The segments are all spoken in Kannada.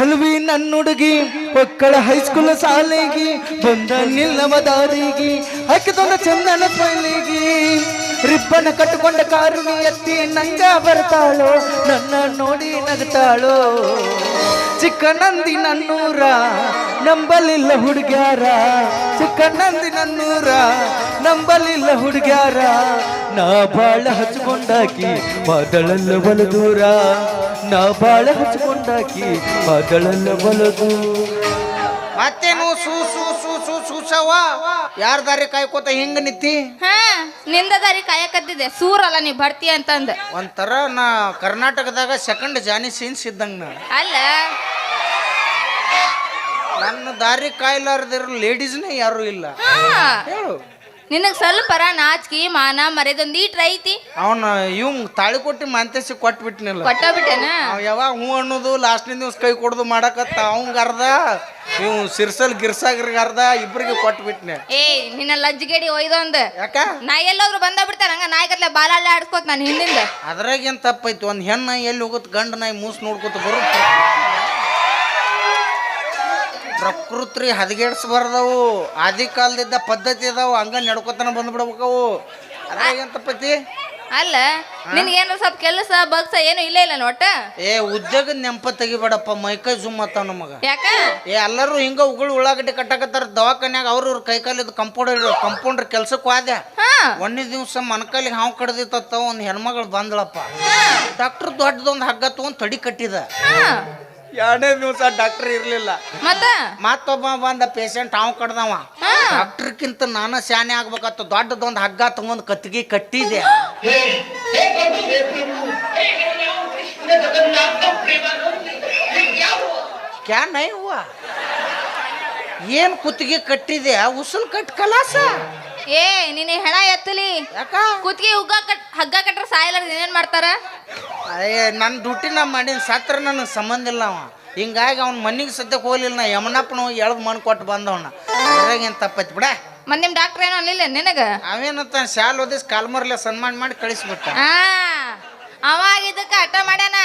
ಚಲುವಿ ನನ್ನ ಹುಡುಗಿ ಮಕ್ಕಳ ಹೈಸ್ಕೂಲ್ ಶಾಲೆಗೆ ಬಂದ ನಿಲ್ಲವ ದಾರಿಗೆ ಹಾಕಿದೊಂದು ಚಂದನ ಸ್ಮೈಲಿಗೆ ರಿಬ್ಬನ್ ಕಟ್ಟಿಕೊಂಡ ಕಾರು ಎತ್ತಿ, ನಂಗ ಬರ್ತಾಳೋ, ನನ್ನ ನೋಡಿ ನಗ್ತಾಳೋ. ಚಿಕ್ಕ ನಂದಿ ನನ್ನೂರ ನಂಬಲಿಲ್ಲ ಹುಡುಗ್ಯಾರ ಚಿಕ್ಕ ನಂದಿ ನನ್ನೂರ ನಂಬಲಿಲ್ಲ ಹುಡುಗ್ಯಾರ. ನಾ ಬಾಳ ಹಚ್ಕೊಂಡಾಕಿ ಮಾದಳಲ್ಲ ಬಲು ದೂರ ನಾ ಬಾಳ ಹಚ್ಕೊಂಡಾಕಿ ಮಾದಳಲ್ಲ ಬಲದು ಮತ್ತೇನು ಸೂ ಸೂ ಸೂ ಸೂ ಸೂಸವ ಯಾರ ದಾರಿ ಕಾಯ್ಕೋತ ಹಿಂಗ ನಿತ್ತಿ? ಹಾ ನಿಂದ ದಾರಿ ಕಾಯಕತ್ತಿದೆ ಸೂರಲ್ಲ ನೀ ಬರ್ತಿ ಅಂತಂದ. ಒಂಥರ ನಾ ಕರ್ನಾಟಕದಾಗ ಸೆಕೆಂಡ್ ಜಾನಿ ಸೀನ್ಸ್ ಇದ್ದಂಗ ನಾ ಅಲ್ಲ. ನನ್ನ ದಾರಿ ಕಾಯ್ಲಾರ್ದಿರೋ ಲೇಡೀಸ್ನೇ ಯಾರು ಇಲ್ಲ. ಹಾ. ಹೇಳು. ನಿನಗ್ ಸ್ವಲ್ಪರ ನಾಚಿಕೆ ಮಾನ ಮರ್ಯಾದೊಂದು ಈಟ್ರ ಐತಿ. ಅವನ ಇವ್ ತಾಳಿ ಕೊಟ್ಟು ಮಂತೆಸಿ ಕೊಟ್ಟ ಬಿಟ್ಟಿನ? ಅವ್ ಯಾವಾಗ ಹೂ ಅನ್ನೋದು ಲಾಸ್ಟ್ನ ದಿವ್ಸ ಕೈ ಕೊಡೋದು ಮಾಡಕತ್ತ ಅವಂಗ ಅರ್ಧ ಇವ್ ಸಿರ್ಸಲ್ ಗಿರ್ಸಾಗ್ರಿಗೆ ಅರ್ಧ ಇಬ್ರಿಗೆ ಕೊಟ್ಬಿಟ್ನೆ. ಏ ನಿನ್ನ ಲಜ್ಜಿಗೇಡಿ ಒಯ್ದೊಂದ್ ಯಾಕ? ನಾ ಎಲ್ಲೋದ್ರು ಬಂದ ಬಿಡ್ತಾರ ಹಂಗ ನಾಯಿ ಕತ್ಲೆ ಬಾಲಾಳೆ ಆಡ್ಸ್ಕೋತ ನಾನು ಹಿಂದಿಂದ. ಅದ್ರಾಗ ಏನ್ ತಪ್ಪೈತಿ ಒಂದ್ ಹೆಣ್ಣ ಎಲ್ಲಿ ಹೋಗುತ್ತೆ ಗಂಡ ನಾಯಿ ಮೂಸ್ ನೋಡ್ಕೊತ ಬರು ಪ್ರಕೃತಿ ಹದಗೆಡ್ಸ್ಬಾರ್ದವು. ಆದಿ ಕಾಲದಿಂದ ಪದ್ಧತಿ ಅದಾವು. ಹಂಗ ನಡ್ಕೋತನ ಬಂದ್ಬಿಡ್ಬೇಕವು. ತಪ್ಪೈತಿ? ಅಲ್ಲ ನಿನ್ಗೇನು ಸ್ವಲ್ಪ ಕೆಲಸ ಬಗ್ಸ ಏನು ಇಲ್ಲ ಇಲ್ಲ ನೋಟ? ಏ ಉದ್ಯೋಗದ ನೆಂಪ ತೆಗಿಬೇಡಪ್ಪ. ಮೈಕೈ ಜುಮ್ ಅತ್ತಾವ ನಮಗ. ಯಾಕ? ಏ ಎಲ್ಲರೂ ಹಿಂಗ ಉಗುಳು ಉಳ್ಳಾಗಡ್ಡಿ ಕಟ್ಟಾಕತ್ತಾರ. ದವಾಖಾನ್ಯಾಗ ಅವ್ರ ಇವ್ರ ಕೈ ಕಾಲಿದ್ ಕಂಪೌಂಡರ್ ಕಂಪೌಂಡರ್ ಕೆಲ್ಸಕ್ಕೆ ಹೋದೆ. ಒಂದೇ ದಿವ್ಸ ಮನಕಾಲಿಗೆ ಹಾವು ಕಡ್ದಿತ್ತ ಒಂದು ಹೆಣ್ಮಗಳು ಬಂದಳಪ್ಪ. ಡಾಕ್ಟರ್ ದೊಡ್ಡದೊಂದು ಹಗ್ಗ ತಗೊಂಡ್ ತಡಿ ಕಟ್ಟಿದ. ಎರಡನೇ ದಿವಸ ಡಾಕ್ಟರ್ ಇರ್ಲಿಲ್ಲ. ಮತ್ತ? ಮತ್ತೊಬ್ಬ ಬಂದ ಪೇಷಂಟ್ ಅವ್ ಕಡ್ದವ. ಡಾಕ್ಟರ್ಕಿಂತ ನಾನು ಶಾನೆ ಆಗ್ಬೇಕತ್ತ ದೊಡ್ಡದೊಂದು ಹಗ್ಗ ತಗೊಂಡ್ ಕತ್ತಿಗೆ ಕಟ್ಟಿದೆ. ಕ್ಯಾನ್ ಏನ್ ಕುತ್ತಿಗೆ ಕಟ್ಟಿದೆ? ಉಸುಲ್ ಕಟ್ ಕಲಾಸ? ಏ ನಿನ್ನ ಹೆಣ ಎತ್ತಲಿ. ಯಾಕ? ಕುತ್ತಿಗೆ ಹುಗ್ಗ ಕಟ್ ಹಗ್ಗ ಕಟ್ರ ಸಾಯಲ್ಲ ಏನೇನ್ ಮಾಡ್ತಾರ? ಅಯ್ಯ ನನ್ನ ಡ್ಯೂಟಿ ನಾ ಮಾಡಿನ ಸತ್ರ ನನಗೆ ಸಂಬಂಧ ಇಲ್ಲ ಅವ. ಹಿಂಗಾಗಿ ಅವ್ನ ಮನೆಗೆ ಸದ್ಯಕ್ಕೆ ಹೋಗಲಿಲ್ಲ ನಾ ಯಮನಪ್ಪನ ಎಳ್ದು ಮಣ್ಣು ಕೊಟ್ಟು ಬಂದವನ. ಅದ್ರಾಗ ಏನು ತಪ್ಪೈತಿ ಬಿಡ. ಮತ್ ನಿಮ್ ಡಾಕ್ಟರ್ ಏನೋ ಅನ್ಲಿಲ್ಲ ನಿನಗ? ಅವೇನತ್ತ ಶಾಲ್ ಓದಿಸ್ ಕಾಲ್ಮರ್ಲೆ ಸನ್ಮಾನ ಮಾಡಿ ಕಳಿಸ್ಬಿಟ್ಟ. ಅವಾಗ ಇದಕ್ಕೆ ಹಠ ಮಾಡ್ಯಾನ.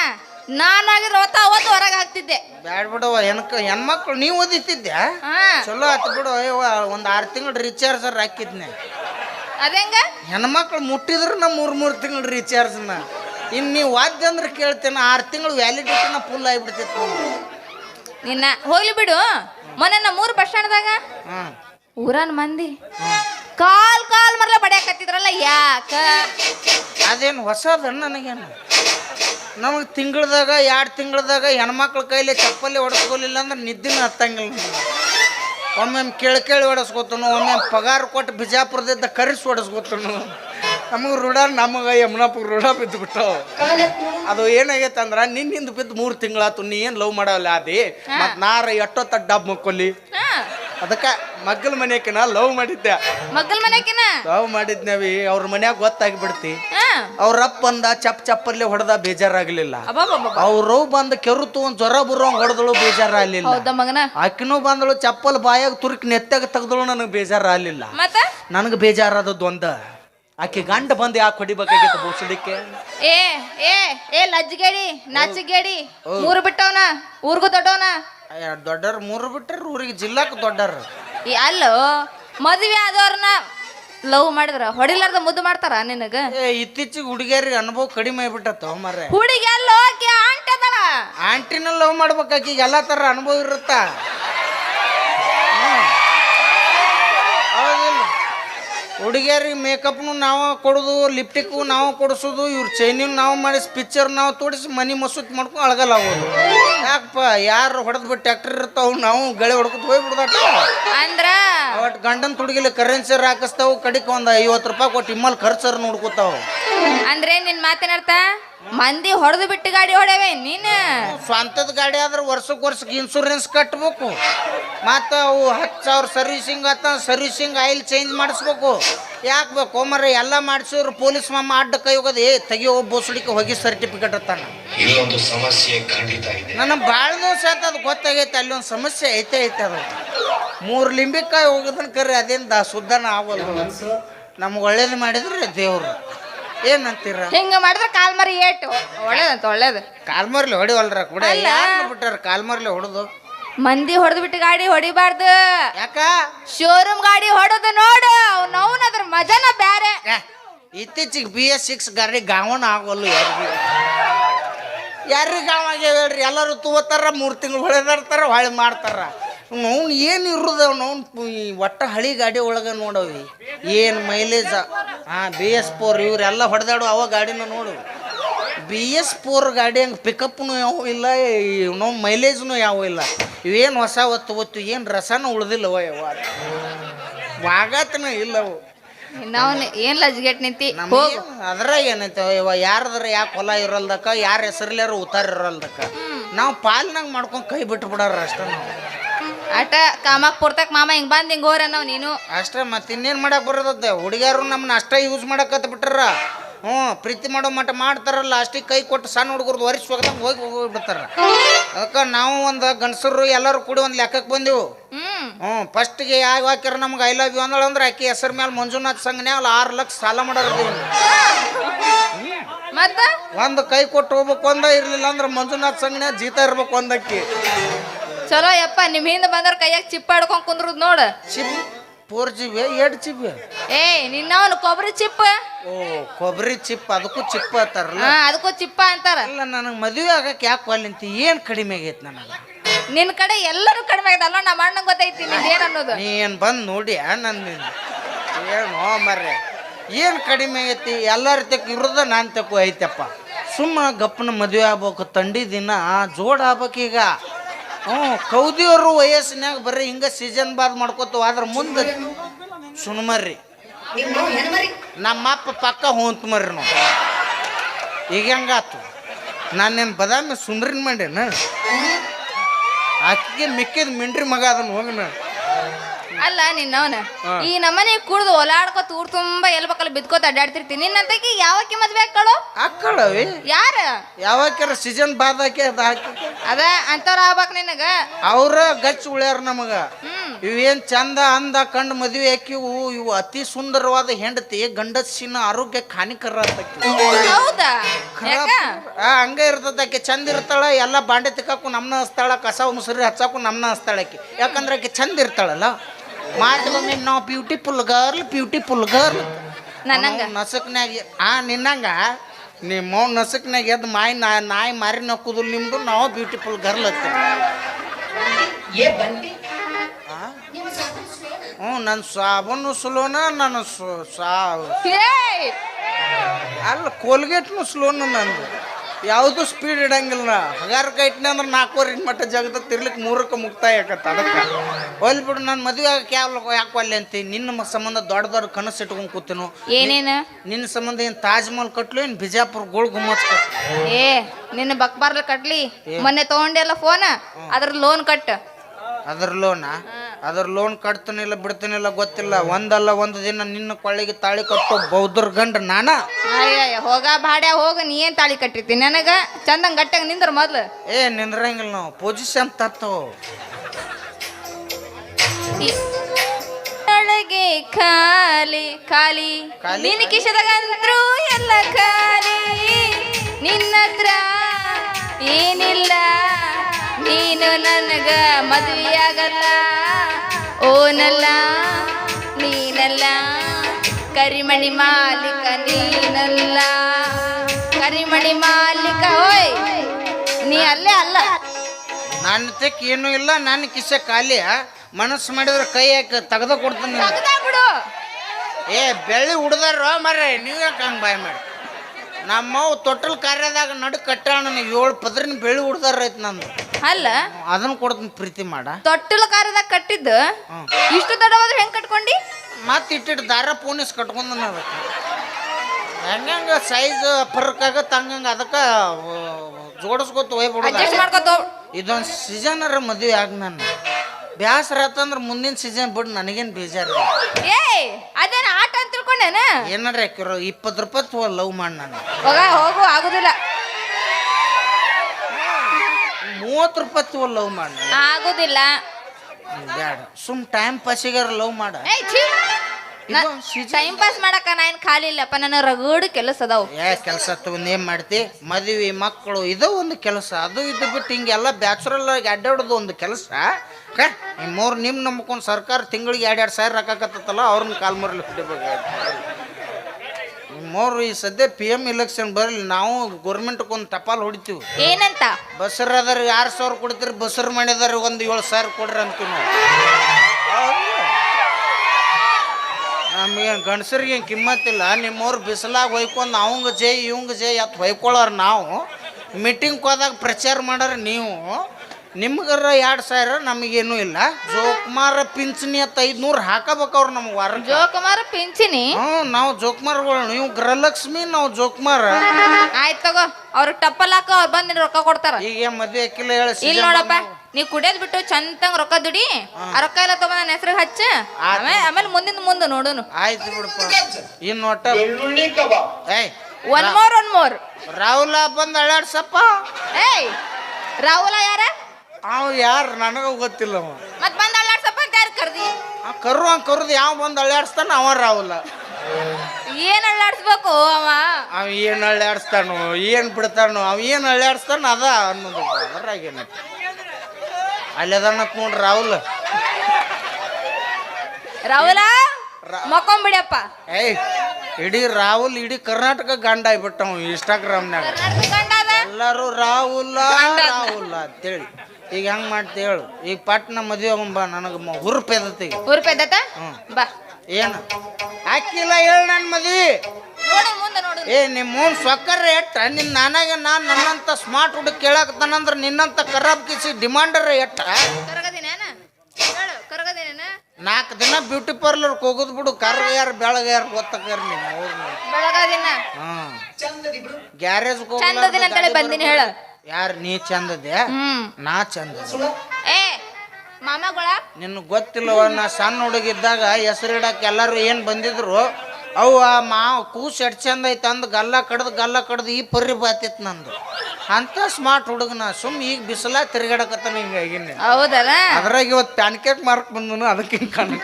ನಾನಾಗಿದ್ರೆ ಅವತ್ತ ಹೊರಗೆ ಹಾಕ್ತಿದ್ದೆ. ಬ್ಯಾಡ್ ಬಿಡು ಹೆಣ್ಕ ಹೆಣ್ಮಕ್ಳು ನೀವು ಓದಿಸ್ತಿದ್ದೆ? ಹಾ. ಚಲೋ ಆತು ಬಿಡು ಅಯ್ಯವ್ವ ಒಂದು ಆರು ತಿಂಗಳು ರಿಚಾರ್ಜರ್ ಹಾಕಿದ್ನೆ. ಅದೇಂಗ? ಹೆಣ್ಮಕ್ಳು ಮುಟ್ಟಿದ್ರು ನಾ ಮೂರು ಮೂರು ತಿಂಗಳು ರಿಚಾರ್ಜ್ನ ಇನ್ನು ನೀವು ವಾದ್ಯ ಅಂದ್ರೆ ಕೇಳ್ತೇನೆ ಆರು ತಿಂಗಳು ವ್ಯಾಲಿಡಿಟಿನ ಫುಲ್ ಆಗಿಬಿಡ್ತಿತ್ತು ನಿನ್ನ ಹೋಗ್ಲಿ ಬಿಡು. ಮೊನ್ನೆ ನಮ್ಮ ಮೂರು ಬಸ್ ಸ್ಟ್ಯಾಂಡ್ದಾಗ ಊರನ್ ಮಂದಿ ಕಾಲ್ ಕಾಲ್ ಮರ್ಲ ಬಡಿಯಾಕತ್ತಿದ್ರಲ್ಲ ಯಾಕ? ಅದೇನು ಹೊಸದ ನನಗೇನು? ನಮಗೆ ತಿಂಗಳದಾಗ ಎರಡು ತಿಂಗಳದಾಗ ಹೆಣ್ಮಕ್ಳ ಕೈಲಿ ಚಪ್ಪಲಿ ಹೊಡೆಸ್ಕೊಲಿಲ್ಲ ಅಂದ್ರೆ ನಿದ್ದಿನ ಹತ್ತಂಗಿಲ್ಲ ನಮ್ಗೆ. ಒಮ್ಮೊಮ್ಮೆ ಕೇಳಿ ಕೇಳಿ ಹೊಡೆಸ್ಕೊತನು ಒಮ್ಮೊಮ್ಮೆ ಪಗಾರ ಕೊಟ್ಟು ಬಿಜಾಪುರದಿಂದ ಕರೆಸಿ ಹೊಡೆಸ್ಕೊತನು. ನಮಗೆ ರೂಢ ನಮಗೆ ಯಮುನಾಪುರ ರೂಢ ಬಿದ್ದು ಬಿಟ್ಟವು ಅದು ಏನಾಗೈತೆ ಅಂದ್ರೆ ನಿನ್ನಿಂದ ಬಿದ್ದು ಮೂರು ತಿಂಗಳಾತು ನೀ ಏನು ಲವ್ ಮಾಡೋಲ್ಲ ಅದೇ ಮತ್ತು ನಾರ ಎಷ್ಟೊತ್ತ ಡಬ್ ಮಕ್ಕೊಲ್ಲಿ ಅದಕ್ಕೆ ಮಗ್ಗಲ ಮನೆಯಕಿನ ಲವ್ ಮಾಡಿದ್ದೆ. ಮಗ್ಗಲ್ ಮನೆಕಿನ ಲವ್ ಮಾಡಿದ್ನವಿ ಅವ್ರ ಮನ್ಯಾಗ ಗೊತ್ತಾಗಿ ಬಿಡ್ತಿ ಅವ್ರಪ್ಪ ಬಂದ ಚಪ್ ಚಪ್ಪಲ್ಲಿ ಹೊಡೆದ ಬೇಜಾರಾಗ್ಲಿಲ್ಲ. ಅವ್ರವ್ ಅವ್ರು ಬಂದ ಕೆರುತು ಒಂದ್ ಜ್ವರ ಬರೋ ಹೊಡೆದಳು ಬೇಜಾರಾಗ್ಲಿಲ್ಲ. ಹೌದಾ ಮಗನ? ಆಕಿನೂ ಬಂದಳು ಚಪ್ಪಲ್ ಬಾಯಾಗ ತುರ್ಕ್ ನೆತ್ತಾಗ ತೆಗ್ದಳು ನನಗೆ ಬೇಜಾರಾಗ್ಲಿಲ್ಲ. ಮತ್ತ? ನನಗೆ ಬೇಜಾರಾದದ್ದು ಒಂದ ಆಕೆ ಗಂಡ ಬಂದು ಯಾಕೆ ಹೊಡಿಬೇಕಾಗಿತ್ತು ಬೋಸಡಿಕೆ ಏ ಏ ಏ ಲಜ್ಜಿಗೇಡಿ ನಾಚಿಗೇಡಿ ಮೂರು ಬಿಟ್ಟವನ ಊರ್ಗೂ ದೊಡ್ಡವನ? ದೊಡ್ಡರ್ ಮೂರು ಬಿಟ್ಟರ್ ಊರಿಗೆ ಜಿಲ್ಲಾಕ್ ದೊಡ್ಡರ್ ಅಲ್ಲೋ ಮದ್ವೆ ಆದವ್ರನ್ನ ಲವ್ ಮಾಡಿದ್ರ? ಹೊಡಿಲಾರ್ದ ಮುದ್ದು ಮಾಡ್ತಾರ ನಿನಗ? ಏ ಇತ್ತೀಚಿಗೆ ಹುಡುಗಿಯರಿಗೆ ಅನುಭವ ಕಡಿಮೆ ಆಗ್ಬಿಟ್ಟತ್ತ ಮರ್ರೆ. ಹುಡುಗಿ ಅಲ್ಲೋ ಆಂಟಿ ಅದಳ. ಆಂಟಿನ ಲವ್ ಮಾಡ್ಬೇಕಾಕಿ ಎಲ್ಲಾ ತರ ಅನುಭವ ಇರುತ್ತ ಹೌದಿಲ್ಲ ಹುಡುಗಿಯರಿಗೆ ಮೇಕಪ್ನು ನಾವು ಕೊಡೋದು ಲಿಪ್ಟಿಕ್ಕು ನಾವು ಕೊಡಿಸೋದು ಇವ್ರ ಚೈನಿನ ನಾವು ಮಾಡಿಸಿ ಪಿಕ್ಚರ್ ನಾವು ತೋಡಿಸಿ ಮನಿ ಮಸೂತ್ ಮಾಡ್ಕೊಂಡು ಅಳಗಲ್ಲ ಆಗೋದು ಯಾಕಪ್ಪ ಯಾರು ಹೊಡೆದ್ ಬಿಟ್ಟು ಟ್ಯಾಕ್ಟರ್ ಇರ್ತಾವ ನಾವು ಗಳೆ ಹೊಡ್ಕೊತ ಹೋಗ್ಬಿಡ್ದಾಟ. ಅಂದ್ರ? ಅವಟ್ ಗಂಡನ ತುಡುಗಿಲಿ ಕರೆನ್ಸಿ ಹಾಕಿಸ್ತಾವು ಕಡಿಕ್ ಒಂದು ಐವತ್ತು ರೂಪಾಯಿ ಕೊಟ್ಟು ಇಮ್ಮಲ್ಲಿ ಖರ್ಚರ್ ನೋಡ್ಕೋತಾವ. ಅಂದ್ರೆ ನಿನ್ ಮಾತೇನರ್ಥ? ಮಂದಿ ಹೊಡೆದು ಬಿಟ್ಟು ಗಾಡಿ ಹೊಡೆವೆ ನೀನ್? ಸ್ವಂತದ ಗಾಡಿ ಆದ್ರೆ ವರ್ಷಕ್ಕೆ ವರ್ಷಕ್ಕೆ ಇನ್ಶೂರೆನ್ಸ್ ಕಟ್ಬೇಕು. ಮತ್ತು ಅವು ಹತ್ತು ಸಾವಿರ ಸರ್ವಿಸಿಂಗ್ ಆತ ಸರ್ವಿಸಿಂಗ್ ಆಯಿಲ್ ಚೇಂಜ್ ಮಾಡಿಸ್ಬೇಕು. ಯಾಕೆ ಬೇಕು? ಮರ ಎಲ್ಲ ಮಾಡಿಸಿದ್ರು ಪೊಲೀಸ್ ಮಾಮ ಅಡ್ಡ ಕೈ ಹೋಗೋದು. ಏ ತೆಗಿಯೋ ಬೋಸಡಿಕೆ ಹೋಗಿ ಸರ್ಟಿಫಿಕೇಟ್ ಅತ್ತಾನ ಇಲ್ಲೊಂದು ಸಮಸ್ಯೆ ಖಂಡಿತ ಇದೆ. ನನಗೆ ಭಾಳ ದಿವಸ ಆಯ್ತು ಅದು ಗೊತ್ತಾಗೈತೆ ಅಲ್ಲಿ ಒಂದು ಸಮಸ್ಯೆ ಐತೆ ಐತೆ ಅದು. ಮೂರು ಲಿಂಬಿಕಾಯಿ ಹೋಗೋದನ್ನ ಕರೆ ಅದೇನು ದಾ ಸುದ್ದನ ಆಗೋದು. ನಮ್ಗೆ ಒಳ್ಳೇದು ಮಾಡಿದ್ರೆ ದೇವರು. ಏನಂತೀರ? ಹಿಂಗ ಮಾಡಿದ್ರೆ ಕಾಲ್ಮರಿ ಏಟು. ಒಳ್ಳೇದಂತ ಒಳ್ಳೇದು. ಕಾಲ್ಮರ್ಲಿ ಹೊಡಿವಲ್ರ ಕೂಡ? ಅಲ್ಲ. ಯಾರು ಬಿಟ್ಟಾರ ಕಾಲ್ಮರ್ಲಿ ಹೊಡೆದು? ಮಂದಿ ಹೊಡೆದು ಬಿಟ್ಟು ಗಾಡಿ ಹೊಡಿಬಾರ್ದು. ಯಾಕ? ಶೋರೂಮ್ ಗಾಡಿ ಹೊಡೆದು ನೋಡು. ಅವ್ನ ಅವ್ನ ಅದ್ರ ಮಜಾನ ಬ್ಯಾರೆ. ಏ, ಇತ್ತೀಚಿಗೆ ಬಿ ಎಸ್ ಸಿಕ್ಸ್ ಗಾಡಿ ಗಾವನ ಆಗೋಲ್ಲ ಯಾರಿಗೆ. ಯಾರಿಗೆ ಗಾವ ಆಗ್ಯಾವ ಹೇಳ್ರಿ? ಎಲ್ಲರೂ ತೂವತ್ತಾರ ಮೂರು ತಿಂಗಳು ಹೊಳೆದಾಡ್ತಾರ ಹೊಳೆ ಮಾಡ್ತಾರ. ಅವ್ನು ಏನು ಇರೋದು ಅವ್ನು? ಒಟ್ಟ ಹಳಿ ಗಾಡಿ ಒಳಗೆ ನೋಡವಿ ಏನು ಮೈಲೇಜ ಹಾಂ ಬಿ ಎಸ್ ಫೋರ್ ಇವರೆಲ್ಲ ಹೊಡೆದಾಡು ಅವ ಗಾಡಿನ ನೋಡು. ಬಿ ಎಸ್ ಫೋರ್ ಗಾಡಿ ಹಂಗೆ ಪಿಕಪ್ನು ಯಾವ ಇಲ್ಲ ನಾವು ಮೈಲೇಜ್ನು ಯಾವ ಇಲ್ಲ. ಇವೇನು ಹೊಸ ಹೊತ್ತು ಹೊತ್ತು ಏನು ರಸನ ಉಳ್ದಿಲ್ಲವ ಯಾವ ವಾಗಾತನ ಇಲ್ಲವು ಅವು. ಏನ್ ಲಜ್ಗೆಟ್ ನಿಂತಿ? ಅದ್ರ ಏನೈತೆ ಇವ ಯಾರದ್ರ ಯಾಕೆ ಹೊಲ ಇರಲ್ದಕ್ಕ ಯಾರ ಹೆಸರ್ಲ್ಯಾರ ಉತ್ತಾರ ಇರಲ್ದಕ್ಕ. ನಾವು ಪಾಲ್ನಾಗ ಮಾಡ್ಕೊಂಡು ಕೈ ಬಿಟ್ಟು ಬಿಡಾರ ಅಷ್ಟೇ ನಾವು. ಆಟ ಕಾಮಕ್ ಪುರ್ತಕ್ ಮಾಮ ಹಿಂಗ್ ಬಂದ್ ಹಿಂಗ್ ಹೋರ ನಾವ್ ನೀನು. ಅಷ್ಟೇ ಮತ್ತೆ ಇನ್ನೇನ್ ಮಾಡಕ್ಕೆ ಬರೋದತ್ತೆ? ಹುಡುಗಿಯರು ನಮ್ಮನ್ನ ಅಷ್ಟೇ ಯೂಸ್ ಮಾಡಕತ್ತ ಬಿಟ್ಟಾರ ಹ್ಞೂ ಪ್ರೀತಿ ಮಾಡೋ ಮಟ್ಟ ಮಾಡ್ತಾರಲ್ಲ ಅಷ್ಟಿಗೆ ಕೈ ಕೊಟ್ಟು ಸಣ್ಣ ಹುಡುಗರ್ದು ಒರಿಸ್ ಹೋಗ್ದಂಗೆ ಹೋಗಿ ಹೋಗ್ಬಿಡ್ತಾರ. ಅದಕ್ಕೆ ನಾವು ಒಂದು ಗಂಡಸರು ಎಲ್ಲರೂ ಕೂಡಿ ಒಂದು ಲೆಕ್ಕಕ್ಕೆ ಬಂದೆವು. ಹ್ಞೂ ಫಸ್ಟಿಗೆ ಯಾವ ಹಾಕ್ಯಾರ ನಮ್ಗೆ ಐ ಲವ್ ಯು ಅಂದಳು ಅಂದ್ರೆ ಆಕೆ ಹೆಸರು ಮೇಲೆ ಮಂಜುನಾಥ್ ಸಂಘನ್ಯಾಗ ಆರು ಲಕ್ಷ ಸಾಲ ಮಾಡೋರು ಮತ್ತೆ? ಒಂದು ಕೈ ಕೊಟ್ಟು ಹೋಗ್ಬೇಕು ಅಂದ ಇರಲಿಲ್ಲ ಅಂದ್ರೆ ಮಂಜುನಾಥ್ ಸಂಘನ್ಯಾಗ ಜೀತ ಇರ್ಬೇಕು ಒಂದಕ್ಕಿ ಚಲೋ ಯಪ್ಪ ನಿಮ್ ಹಿಂದ ಬಂದ್ರ ಕೈಯಾಗ ಚಿಪ್ಪ ಹಿಡ್ಕೊಂಡ್ ಕುಂದ್ರದ್ ನೋಡ. ಚಿಪ್ ಫೋರ್ ಜಿ ಬಿ ಎರಡು ಜಿ ಬಿ ಏ ನಿನ್ನವನು ಕೊಬ್ಬರಿ ಚಿಪ್ಪ? ಓ ಕೊಬ್ಬರಿ ಚಿಪ್ ಅದಕ್ಕೂ ಚಿಪ್ ಅಂತಾರಲ್ಲ? ಅದಕ್ಕೂ ಚಿಪ್ಪ ಅಂತಾರ. ಅಲ್ಲ ನನಗೆ ಮದುವೆ ಆಗಕ್ಕೆ ಯಾಕೆ ಅಲ್ಲಿಂತಿ ಏನು ಕಡಿಮೆ ಆಗೈತೆ ನನಗೆ? ನಿನ್ ಕಡೆ ಎಲ್ಲರೂ ಕಡಿಮೆ ಆಗದಲ್ಲ ನಮ್ಮ ಅಣ್ಣಂಗ್ ಗೊತ್ತೈತಿ ನಿನ್ ಏನ್ ಅನ್ನೋದು. ನೀನ್ ಬಂದು ನೋಡಿ ನನ್ನ ಏನು ಮರ್ರೆ ಏನು ಕಡಿಮೆ ಆಗೈತಿ? ಎಲ್ಲರ ತಕ್ಕ ಇರೋದ ನಾನು ತಪ್ಪು ಐತಪ್ಪ. ಸುಮ್ಮ ಗಪ್ಪನ ಮದುವೆ ಆಗ್ಬೇಕು ತಂಡಿ ದಿನ ಜೋಡ್ ಆಗ್ಬೇಕೀಗ ಹ್ಞೂ ಕೌದಿಯವರು ವಯಸ್ಸಿನಾಗ ಬರ್ರಿ ಹಿಂಗೆ ಸೀಸನ್ ಬಾದ್ ಮಾಡ್ಕೋತು ಆದ್ರೆ ಮುಂದೆ ಸುಣ್ಮರ್ರಿ ನಮ್ಮಪ್ಪ ಪಕ್ಕ ಹೊಂತ ಮರ್ರಿ ನಾವು ಈಗ ಹೆಂಗಾತು? ನಾನೇನು ಬದಾಮಿ ಸುಂದ್ರಿನ ಮಾಡೇನ ಅಕ್ಕಿಗೆ ಮಿಕ್ಕಿದ ಮಿಂಡ್ರಿ ಮಗ ಅದನ್ನ ಹೋಗಿ ಅಲ್ಲ ನಿನ್ನವನ ಈ ನಮ್ಮನೆ ಕುಡ್ದು ಓಲಾಡ್ಕೊತ ಊರ್ ತುಂಬಾ ಎಲ್ಬೇಕಲ್ಲ ಬಿದ್ಕೋತ ಅಡ್ಡಾಡ್ತಿರ್ತೀನಿ. ನಿನ್ನಂತಕಿ ಯಾವಕ್ಕೆ ಮದ್ವೆ ಹಾಕಳು ಹಾಕೊಳ್ಳವಿ ಯಾರ? ಯಾವಾಕ್ಯಾರ ಸೀಸನ್ ಬಾದ್ ಹಾಕಿ ಅದು ಹಾಕಿ ಅದ ಅಂತವ್ರ ಆಗ್ಬೇಕ್ ನಿನಗ? ಅವ್ರ ಗಚ್ ಉಳ್ಯಾರ ನಮಗ. ಇವೇನ್ ಚಂದ ಅಂದ ಕಂಡು ಮದ್ವೆ ಹಾಕಿವು ಇವು ಅತಿ ಸುಂದರವಾದ ಹೆಂಡತಿ ಗಂಡಸಿನ ಆರೋಗ್ಯಕ್ಕೆ ಹಾನಿಕರ ಹೌದಾ? ಯಾಕ? ಹಂಗ ಇರ್ತದ ಆಕೆ ಚಂದ ಇರ್ತಾಳ ಎಲ್ಲ ಬಾಂಡೆ ತಿಕ್ಕಾಕು ನಮ್ನ ಹಸ್ತಾಳ ಕಸ ಮುಸುರಿ ಹಚ್ಚಾಕು ನಮ್ನ ಹಸ್ತಾಳ ಆಕೆ. ಯಾಕಂದ್ರೆ ಆಕೆ ಚಂದ ಇರ್ತಾಳಲ್ಲ? ಮಾಡ್ತೀವಿ ನಾವು ಬ್ಯೂಟಿಫುಲ್ ಗರ್ಲ್ ಬ್ಯೂಟಿಫುಲ್ ಗರ್ಲ್ ನನ್ನಂಗ ನಸಕ್ನ್ಯಾಗ ಆ ನಿನ್ನಂಗ? ನಿಮ್ಮ ನಸಕ್ನಾಗ ಎದ್ದು ಮಾಯಿ ನಾ ನಾಯಿ ಮಾರಿ ನಕ್ಕುದಿಲ್ಲ ನಿಮ್ದು ನಾವು ಬ್ಯೂಟಿಫುಲ್ ಗರ್ಲ್ ಹತ್ತಿ ಹ್ಞೂ ನನ್ನ ಸಾಬೂನು ಸ್ಲೋನ ನನ್ನ ಸ-! ಅಲ್ಲ ಕೋಲ್ಗೇಟ್ನು ಸ್ಲೋನು ನಂದು. ಯಾವುದು ಸ್ಪೀಡ್ ಇಡಂಗಿಲ್ಲ ಹಗಾರ ಕೈಟ್ನೆ ಅಂದ್ರೆ ನಾಲ್ಕೂವರೆ ಮಟ್ಟ ಜಗದ ತಿರ್ಲಿಕ್ಕೆ ಮೂರಕ್ಕೆ ಮುಕ್ತಾಯ ಆಕತ್ತ ಅದಕ್ಕೆ. ಒಲ್ ಬಿಡು ನಾನು ಮದುವೆ ಆಗಕ್ಕೆ ಯಾವ ಯಾಕೆ ಅಲ್ಲಿ ಅಂತ? ನಿನ್ನ ಸಂಬಂಧ ದೊಡ್ಡ ದೊಡ್ಡ ಕನಸು ಇಟ್ಕೊಂಡು ಕೂತೇನು. ಏನೇನ? ನಿನ್ನ ಸಂಬಂಧ ಏನು ತಾಜ್ ಮಹಲ್ ಕಟ್ಲು ಏನು ಬಿಜಾಪುರ ಗೋಳ್ ಗುಮ್ಮಚ್ ಏ ನಿನ್ನ ಬಕ್ಬಾರ್ಲ ಕಟ್ಲಿ. ಮೊನ್ನೆ ತಗೊಂಡೆಲ್ಲ ಫೋನ್ ಅದ್ರ ಲೋನ್ ಕಟ್ ಅದ್ರ ಲೋನ ಅದ್ರ ಲೋನ್ ಕಟ್ತನಿಲ್ಲ ಬಿಡ್ತನಿಲ್ಲ ಗೊತ್ತಿಲ್ಲ. ಒಂದಲ್ಲ ಒಂದು ದಿನ ನಿನ್ನ ಕೊಳ್ಳಿಗೆ ತಾಳಿ ಕಟ್ಟು ಬೌದ್ರ ಗಂಡ ನಾನ? ಅಯ್ಯ ಹೋಗ ಬಾಡ್ಯ ಹೋಗ ನೀ ಏನ್ ತಾಳಿ ಕಟ್ಟಿರ್ತೀನಿ ನನಗ ಚಂದಂಗ್ ಗಟ್ಟಾಗ ನಿಂದ್ರ ಮೊದ್ಲು. ಏ ನಿಂದ್ರಂಗಿಲ್ಲ ನಾವು. ಪೊಸಿಷನ್ ತತ್ತು. ಒಳಗೆ ಖಾಲಿ ಖಾಲಿ. ಖಾಲಿ? ನಿನ್ನ ಕಿಶದಾಗ ಅಂದ್ರು ಎಲ್ಲ ಖಾಲಿ. ನಿನ್ನತ್ರ ಏನಿಲ್ಲ. ನೀನು ನನಗ ಮದುವೆಯಾಗಲ್ಲ. ಓನಲ್ಲ ನೀನಲ್ಲ. ಕರಿಮಣಿ ಮಾಲೀಕ ನೀನಲ್ಲ. ಕರಿಮಣಿ ಮಾಲೀಕ ಓಯ್ ನೀ ಅಲ್ಲೇ ಅಲ್ಲ. ನನ್ನ ತೆಕ್ ಏನೂ ಇಲ್ಲ ನನ್ನ ಕಿಸೆ ಖಾಲಿ. ಮನಸ್ಸು ಮಾಡಿದ್ರೆ ಕೈ ಹಾಕಿ ತೆಗೆದು ಕೊಡ್ತೀನಿ. ಬಿಡು ಏ ಬೆಳ್ಳಿ ಹುಡ್ದಾರ ಮರ್ರೆ ನೀವು ಯಾಕೆ ಹಂಗೆ ಬಾಯ್ ಮಾಡಿ ನಮ್ಮವ್ ತೊಟ್ಟಲ್ ಕಾರ್ಯದಾಗ ನಡು ಕಟ್ಟಾಣ ಏಳು ಪದ್ರಿನ ಬೆಳ್ಳಿ ಹುಡ್ದಾರ ಐತೆ ನಂದು. ಅಲ್ಲ ಅದನ್ನ ಕೊಡ್ತೀನಿ ಪ್ರೀತಿ ಮಾಡ. ತೊಟ್ಟಲ್ ಕಾರ್ಯದಾಗ ಕಟ್ಟಿದ್ದು? ಇಷ್ಟು ದೊಡ್ಡವಾದ್ರೆ ಹೆಂಗ್ ಕಟ್ಕೊಂಡಿ? ಮತ್ತೆ ಇಟ್ಟಿಟ್ಟು ದಾರ ಪೋನಿಸ್ ಕಟ್ಕೊಂಡ ಅದಕ್ಕೆ ಹೆಂಗ ಸೈಜ್ ಫರ್ಕ್ ಆಗತ್ತೆ ಹಂಗಂಗೆ ಅದಕ್ಕೆ ಜೋಡಿಸ್ಕೊತ ಹೋಗ್ಬಿಡೋದು. ಅಡ್ಜಸ್ಟ್ ಮಾಡ್ಕೊತ ಇದೊಂದು ಸೀಸನರ ಮದುವೆ ಆಗ ನಾನು ಬ್ಯಾಸರ ಆತಂದ್ರೆ ಮುಂದಿನ ಸೀಸನ್ ಬಿಡು ನನಗೇನು ಬೇಜಾರು ಏ ಅದೇನ ಆಟ ಅಂತ ತಿಳ್ಕೊಂಡೇನ? ಏನಾರ ಹಾಕಿರೋ ಇಪ್ಪತ್ತು ರೂಪಾಯಿ ತಗೋ ಲವ್ ಮಾಡಿ ನಾನು. ಹೋಗ ಹೋಗು ಆಗುದಿಲ್ಲ. ಮೂವತ್ತು ರೂಪಾಯಿ ತಗೋ ಲವ್ ಮಾಡಿ ಆಗುದಿಲ್ಲ. ಬ್ಯಾಡ. ಸುಮ್ ಟೈಮ್ ಪಾಸಿಗಾರ ಲವ್ ಮಾಡ. ಏಯ್ ಛೀ. ಟೈಮ್ ಪಾಸ್ ಮಾಡಕ ನಾ ಏನ್ ಖಾಲಿ ಇಲ್ಲಪ್ಪ ನನ್ನ ರಗಡ್ ಕೆಲಸ ಅದಾವು. ಏ ಕೆಲಸ ತಗೊಂಡು ಏನ್ ಮಾಡ್ತಿ? ಮದುವೆ ಮಕ್ಕಳು ಇದು ಒಂದು ಕೆಲಸ. ಅದು ಇದು ಬಿಟ್ಟು ಹಿಂಗೆಲ್ಲ ಬ್ಯಾಚುರಲ್ ಆಗಿ ಅಡ್ಡಾಡೋದು ಒಂದು ಕೆಲಸ. ಈ ಮೂರು ನಿಮ್ಮ ನಂಬ್ಕೊಂಡು ಸರ್ಕಾರ ತಿಂಗಳಿಗೆ ಎರಡು ಎರಡು ಸಾವಿರ ರೊಕ್ಕತ್ತಲ್ಲ ಅವ್ರನ್ನ ಕಾಲ್ ಮರಲಿ ನಿಮ್ಮ ಮೂರು ಈ ಸದ್ಯ ಪಿ ಎಂ ಇಲೆಕ್ಷನ್ ಬರಲಿ ನಾವು ಗೌರ್ಮೆಂಟ್ಗೆ ಒಂದು ಟಪಾಲ್ ಹೊಡಿತೀವಿ. ಏನಂತ? ಬಸ್ಸರ್ ಅದಾರ ಆರು ಸಾವಿರ ಕೊಡ್ತೀರಿ ಬಸ್ಸರ್ ಮಾಡಿದಾರ ಒಂದು ಏಳು ಸಾವಿರ ಕೊಡ್ರಿ ಅಂತೀವಿ ನಾವು. ನಮಗೆ ಗಂಡಸರಿಗೆ ಏನು ಕಿಮ್ಮತ್ತಿಲ್ಲ ನಿಮ್ಮವ್ರು ಬಿಸಿಲಾಗ ಹೊಯ್ಕೊಂಡು ಅವಂಗ ಜೈ ಇವಂಗ ಜೈ ಅತ್ ಹೊಯ್ಕೊಳ್ಳೋರು ನಾವು. ಮೀಟಿಂಗ್ ಹೋದಾಗ ಪ್ರಚಾರ ಮಾಡೋರು ನೀವು. ನಿಮ್ಗರ ಎರಡು ಸಾವಿರ ನಮಗೇನು ಇಲ್ಲ. ಜೋಕುಮಾರ ಪಿಂಚಣಿ ಅಂತ ಐದ್ನೂರು ಹಾಕಬೇಕು ಅವ್ರು ನಮ್ಗೆ ವಾರ ಜೋಕುಮಾರ ಪಿಂಚಣಿ? ಹ್ಞೂ ನಾವು ಜೋಕುಮಾರ್ಗಳು ನೀವು ಗೃಹಲಕ್ಷ್ಮಿ ನಾವು ಜೋಕುಮಾರ. ಆಯ್ತು ತಗೋ ಅವ್ರ ಟಪ್ಪಲ್ ಹಾಕ ಅವ್ರು ಬಂದು ನಿನ್ ರೊಕ್ಕ ಕೊಡ್ತಾರ. ಈಗ ಮದುವೆ ಅಕ್ಕಿಲ್ಲ ಹೇಳಿ ಇಲ್ಲಿ ನೋಡಪ್ಪ ನೀ ಕುಡಿಯೋದ್ ಬಿಟ್ಟು ಚಂದಂಗ್ ರೊಕ್ಕ ದುಡಿ ಆ ರೊಕ್ಕ ಎಲ್ಲ ತಗೊಂಡ್ ನನ್ನ ಹೆಸರಿಗೆ ಹಚ್ಚ. ಆಮೇಲೆ ಆಮೇಲೆ ಮುಂದಿನ ಮುಂದೆ ನೋಡೋನು. ಆಯ್ತು ಬಿಡಪ್ಪ. ಇನ್ ಒಟ್ಟ ಏಯ್ one more one more. Rahul ಬಂದು ಅಳ್ಳಾಡ್ಸಪ್ಪ. ಏಯ್ ರಾಹುಲ ಯಾರ? ಅವ ಯಾರು ನನಗ ಗೊತ್ತಿಲ್ಲ ಅವ. ಮತ್ ಬಂದ್ ಅಲ್ಲಾಡ್ಸಪ್ಪ ಅಂತ ಯಾರು ಕರ್ದಿ? ಆ ಕರು ಹಂಗೆ ಕರ್ದು ಯಾವ ಬಂದು ಅಳ್ಳಾಡ್ಸ್ತಾನ ಅವ ರಾಹುಲ. ಏನ್ ಅಳ್ಳಾಡ್ಸ್ಬೇಕು ಅವ? ಅವ ಏನು ಅಳ್ಳಾಡ್ಸ್ತಾನು ಏನು ಬಿಡ್ತಾನೋ ಅವ ಏನು ಅಳ್ಳಾಡ್ಸ್ತಾನ ಅದ ಅನ್ನೋದು ಅದ್ರಾಗೇನ. ಅಲ್ಲದನ್ನ ನೋಡ್ರಿ ರಾಹುಲ್? ರಾಹುಲ ಮಕ್ಕೊಂಬಿಡಪ್ಪ. ಏಯ್ ಇಡೀ ರಾಹುಲ್ ಇಡೀ ಕರ್ನಾಟಕ ಗಂಡ ಆಗ್ಬಿಟ್ಟ ಇನ್ಸ್ಟಾಗ್ರಾಮ್ನಾಗ ಎಲ್ಲರೂ ರಾಹುಲ್ ರಾಹುಲ್ ಅಂತೇಳಿ. ಈಗ ಹೆಂಗ್ ಮಾಡ್ತಿ ಹೇಳು? ಈಗ ಪಟ್ನ ಮದುವೆ ಬಾ ನನಗೆ ಹುರುಪ್ ಎದತ್ತಿ ಊರ್ ಪೆದ್ದತ ಬಾ. ಏನು? ಹಾಕಿಲ್ಲ ಹೇಳು ನನ್ನ ಮದ್ವಿ. ನೋಡು ಮುಂದೆ ನೋಡು. ಏ ನಿಮ್ಮ ಮೂನ್ ಸೊಕ್ಕರ್ ಎಟ್ಟ ನಿನ್ನ ನನಗೆ ನಾನು ನನ್ನಂತ ಸ್ಮಾರ್ಟ್ ಹುಡುಗ ಕೇಳಾಕತ್ತಾನಂದ್ರೆ ನಿನ್ನಂತ ಕರಾಬ್ ಕಿಸಿ ಡಿಮಾಂಡರ್ ಎಟ್ಟ ನಾಲ್ಕು ದಿನ ಬ್ಯೂಟಿ ಪಾರ್ಲರ್ಗೆ ಹೋಗೋದು ಬಿಡು ಕರ್ಗ ಬೆಳಗಾರ ನಿಮ್ಮ ಬೆಳಗಾದಿನ ಹಾಂ ಗ್ಯಾರೇಜ್ ಚಂದದಿನ ಅಂತೇಳಿ ಬಂದಿನಿ ಹೇಳು. ಯಾರು ನೀ ಚಂದದೆ? ನಾ ಚಂದ ಏ ಮಾಮಗಳ? ನಿನ್ನ ಗೊತ್ತಿಲ್ಲವ ನಾ ಸಣ್ಣ ಹುಡುಗಿದ್ದಾಗ ಹೆಸರಿಡಕ್ಕೆ ಎಲ್ಲರೂ ಏನು ಬಂದಿದ್ರು ಅವು ಆ ಮಾವ ಕೂಸು ಎಟ್ ಚಂದ ಐತೆ ಅಂದ್ ಗಲ್ಲ ಕಡ್ದು ಗಲ್ಲ ಕಡ್ದು ಈ ಪರ್ರಿ ಬಾತಿತ್ತು ನಂದು. ಅಂತ ಸ್ಮಾರ್ಟ್ ಹುಡುಗನ ಸುಮ್ ಈಗ ಬಿಸಿಲ ತಿರುಗಾಡಕತ್ತಾನ ಹಿಂಗಾಗಿನಿ ಹೌದಲ್ಲ? ಅದ್ರಾಗ ಇವತ್ತು ಪ್ಯಾನ್ ಕೇಕ್ ಮಾರ್ಕ್ ಬಂದನು ಅದಕ್ಕೆ ಹಿಂಗೆ ಕಣ್ಣು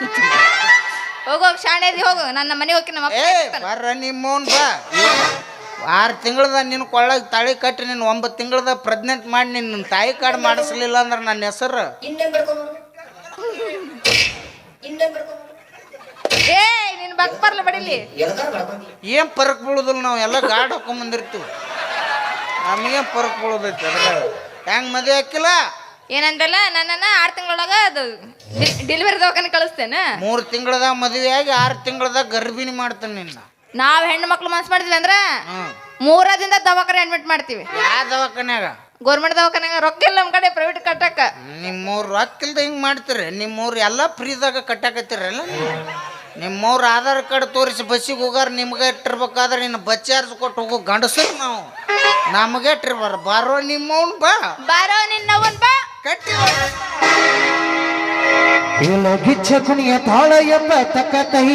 ಹೋಗು ಶಾಣೆದಿ ಹೋಗು. ನನ್ನ ಮನೆ ಹೋಗಿ ನಮ್ಮ ಏ ಬರ್ರ ನಿಮ್ಮವನ್ ಬಾ. ಆರು ತಿಂಗಳದ ನಿನ್ನ ಕೊಳ್ಳಾಗ ತಾಳಿ ಕಟ್ಟಿ ನಿನ್ನ ಒಂಬತ್ತು ತಿಂಗಳದ ಪ್ರೆಗ್ನೆಂಟ್ ಮಾಡಿ ನಿನ್ನ ತಾಯಿ ಕಾರ್ಡ್ ಮಾಡಿಸ್ಲಿಲ್ಲ ಅಂದ್ರೆ ನನ್ನ ಹೆಸರು? ಏ ನಿನ್ ಬಕ್ ಬರ್ಲ ಬಡಿಲಿ. ಏನು ಪರಕ್ ಬೀಳುದಿಲ್ಲ ನಾವು? ಎಲ್ಲ ಗಾಡ್ ಹಾಕೊಂಬಂದಿರ್ತೀವಿ ನಮಗೇನು ಪರಕ್ ಬೀಳೋದೈತಿ ಅದ್ರಾಗ ಹೆಂಗೆ ಮದುವೆ ಹಾಕಿಲ್ಲ? ಏನಂದಲ್ಲ ನನ್ನನ್ನ ಆರು ತಿಂಗಳೊಳಗ ಅದು ಡೆಲಿವರಿ ದವಾಖಾನೆ ಕಳಿಸ್ತೇನೆ? ಮೂರು ತಿಂಗಳದಾಗ ಮದುವೆ ಆಗಿ ಆರು ತಿಂಗಳದಾಗ ಗರ್ಭಿಣಿ ಮಾಡ್ತಾನೆ ನಿನ್ನ. ನಾವ್ ಹೆಣ್ಣು ಮಕ್ಳು ಮನ್ಸ್ ಮಾಡಿದ್ವಿ ಅಂದ್ರ ಮೂರದಿಂದ ಮೂರ ದಿನದ ದವಾಖಾನೆ ಅಡ್ಮಿಟ್ ಮಾಡ್ತೀವಿ. ಯಾವ ದವಾಖಾನ್ಯಾಗ? ಗೌರ್ಮೆಂಟ್ ದವಾಖಾನೆಗ ರೊಕ್ಕ ಇಲ್ಲ ನಮ್ ಕಡೆ ಪ್ರೈವೇಟ್ ಕಟ್ಟಾಕ. ನಿಮ್ಮವ್ರು ರೊಕ್ಕಿಲ್ದ ಹಿಂಗೆ ಮಾಡ್ತೀರಿ? ನಿಮ್ಮವ್ರು ಎಲ್ಲ ಫ್ರೀದಾಗ ಕಟ್ಟಾಕತ್ತೀರಲ್ಲ ನಿಮ್ಮವ್ರ ಆಧಾರ್ ಕಾರ್ಡ್ ತೋರಿಸಿ ಬಸ್ಸಿಗೆ ಹೋಗಾರ ನಿಮ್ಗೆ ಇಟ್ಟಿರ್ಬೇಕಾದ್ರೆ ನಿನ್ನ ಬಸ್ ಚಾರ್ಜ್ ಕೊಟ್ಟು ಹೋಗೋ ಗಂಡಸರು ನಾವು. ನಮಗೆ ಬರ ಬಾರೋ ನಿಮ್ಮವನ್ ಬಾ. ಬಾರೋ ನಿನ್ನವನ್ ಬಾ. ಕಟ್ಟಿ ಇಲ್ಲ ಗಿಚ್ಚ ಕುಣಿಯ ತಾಳ ಎಂಬ ತಕ್ಕ ತೈ.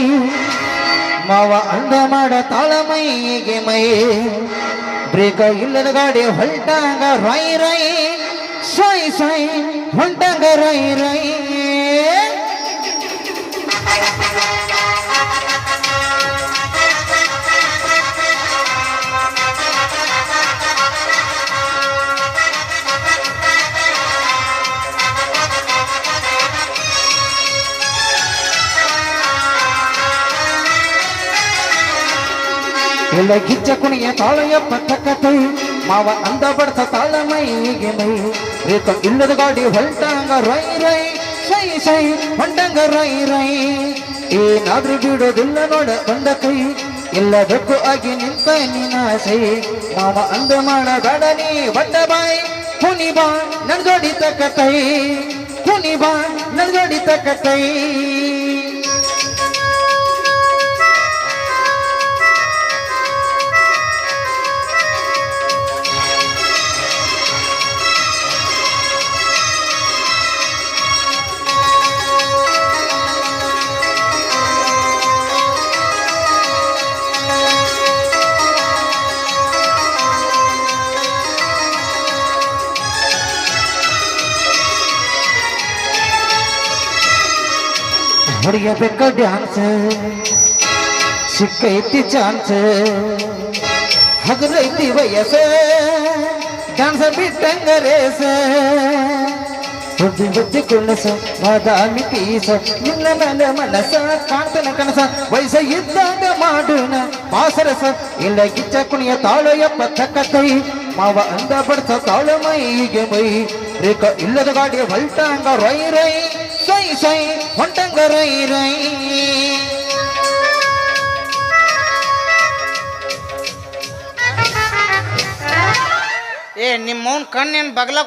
ಮಾವ ಅಂದ ಮಾಡ ತಾಳ ಮೈಗೆ ಮೈ. ಬ್ರೇಕ ಇಲ್ಲದ ಗಾಡಿ ಹೊಲ್ಟಾಗ ರೈ ರೈ ಸಾಯ್ ಸಾಯ್ ಹೊಂಟಾಗ ರೈ ರೈ ಇಲ್ಲ ಗಿಚ್ಚ ಕುಣಿಯ ತಾಳ ಎಪ್ಪ ತಕ್ಕ ತೈ ಮಾವ ಅಂದ ಬಡ್ತ ತಾಳ ಮೈಗೆ ಮೈ ಬ್ರೇಕ ಇಲ್ಲದ ಗಾಡಿ ಹೊಲ್ಟಾಗ ರೈ ರೈ ಸೈ ಸೈ ಹೊಂಟಂಗ ರೈ ರೈ ಏನಾದ್ರೂ ಬಿಡೋದಿಲ್ಲ ನೋಡ ಬಂದ ಕೈ ಎಲ್ಲದಕ್ಕೂ ಆಗಿ ನಿಂತ ನಿನಾಸೈ ಮಾವ ಅಂದ ಮಾಡ ಬೇಡ ನೀ ಬಂದ ಬಾಯ್ ಹುನಿ ಬಾ ನನ್ ಗಾಡಿ ತಕ್ಕ ತೈ ಹುನಿ ಬಾ ನನ್ ಗಾಡಿ ತಕ್ಕ ತೈ ಹೊಡೆಯಬೇಕ ಡ್ಯಾನ್ಸ್ ಸಿಕ್ಕೈತಿ ಚಾನ್ಸ್ ಹಗಲೈತಿ ವಯಸ್ಸ ಡ್ಯಾನ್ಸ್ ಬಿಟ್ಟಂಗ ರೇಸ ಬುದ್ಧಿ ಬುದ್ಧಿ ಕುಣಸ ಬಾದಾಮಿ ಪೀಸ ನಿನ್ನ ಮೇಲೆ ಮನಸ ಕಾಣ್ತನ ಕನಸ ವಯಸ್ಸ ಇದ್ದಾಗ ಮಾಡೋಣ ಮಾಸರಸ ಇಲ್ಲ ಗಿಚ್ಚ ಕುಣಿಯ ತಾಳು ಎಪ್ಪತ್ತ ಕೈ ಮಾವ ಅಂದ ಬಡ್ಸ ತಾಳು ಮೈಗೆ ಮೈ ರೇಖ ಇಲ್ಲದ ಗಾಡಿ ಹೊಲ್ಟಂಗ ರೈ ರೈ ಸೈ ಸೈ ಹೊಂಟಂಗ ರೈ ರೈ. ಏ ನಿಮ್ಮವನ್ ಕಣ್ಣೇನು ಬಗ್ಲ